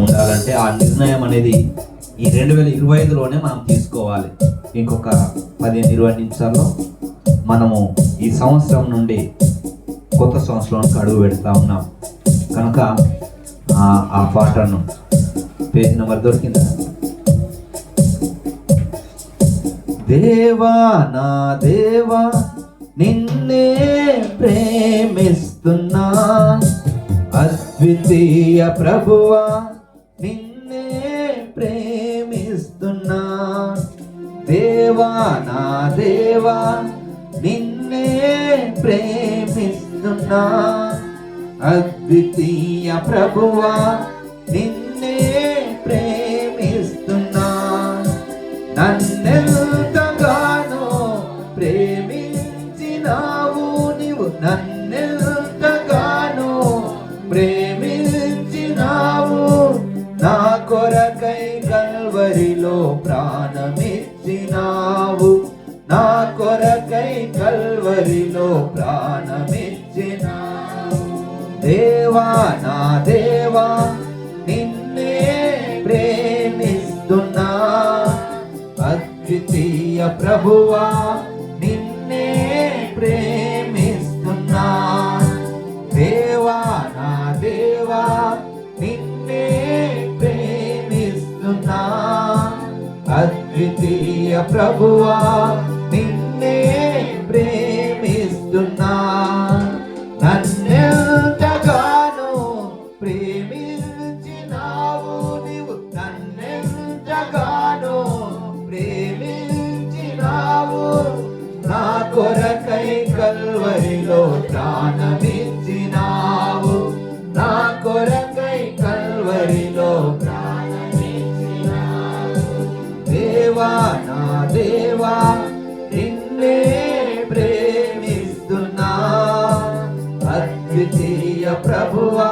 ఉండాలంటే ఆ నిర్ణయం అనేది ఈ రెండు వేల ఇరవై ఐదులోనే మనం తీసుకోవాలి. ఇంకొక పదిహేను ఇరవై నిమిషాల్లో మనము ఈ సంవత్సరం నుండి కొత్త సంవత్సరానికి అడుగు పెడతా ఉన్నాం. కనుక ఆ- ఆ పాటను పేజ్ నెంబర్ దొరికిందా? దేవా నా దేవా నిన్నే ప్రేమిస్తున్నా. అద్వితీయ ప్రభువా నిన్నే ప్రేమిస్తున్నా. దేవా నా దేవా నిన్నే ప్రేమిస్తున్నా. అద్వితీయ ప్రభువా నిన్నే ప్రేమిస్తున్నా. నన్నెంతగానో ప్రేమించినావు నీవు నన్నెంతగానో ప్రేమి ప్రాణమిచ్చినావు నా కొరకై కల్వరిలో ప్రాణమిచ్చినావు దేవా నా దేవా నిన్నే ప్రేమిస్తున్నా. అద్వితీయ ప్రభువా నిన్నే ప్రేమిస్తున్నా. దేవా నా ప్రభువా నిన్నే ప్రేమిస్తున్నా. అద్వితీయ ప్రభువా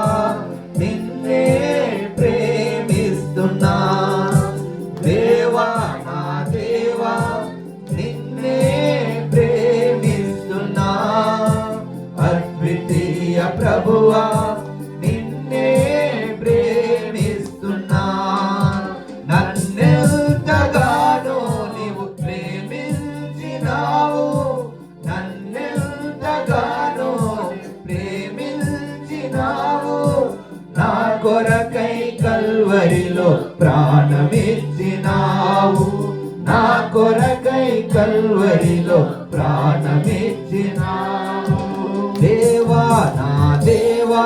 నిన్నే ప్రేమిస్తున్నా. దేవా నా దేవా నిన్నే ప్రేమిస్తున్నా. అద్వితీయ ప్రభువా కల్వరిలో ప్రాణమిచ్చినావు నా కొరకై కల్వరిలో ప్రాణమిచ్చినావు దేవా నా దేవా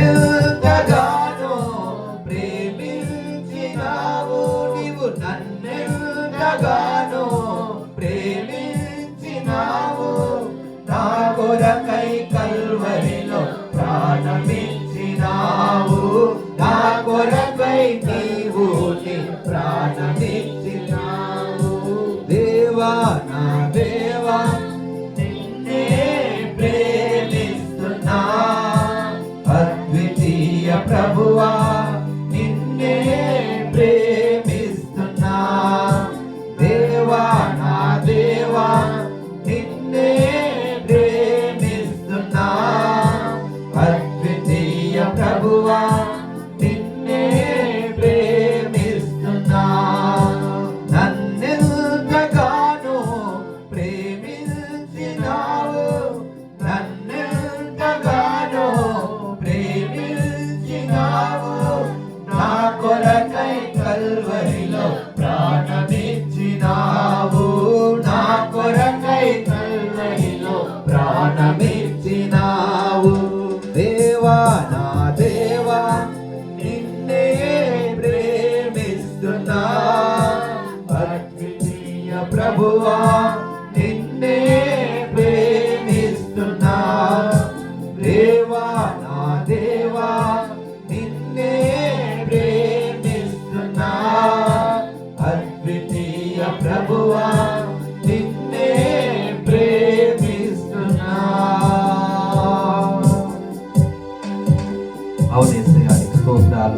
నన్నెంతగానో ప్రేమించినావు నీవు నన్నెంతగానో ప్రేమించినావు. నా కొరకై కల్వరిలో ప్రాణమిచ్చినావు. నా కొరకై నీవు నీ ప్రాణమిచ్చినావు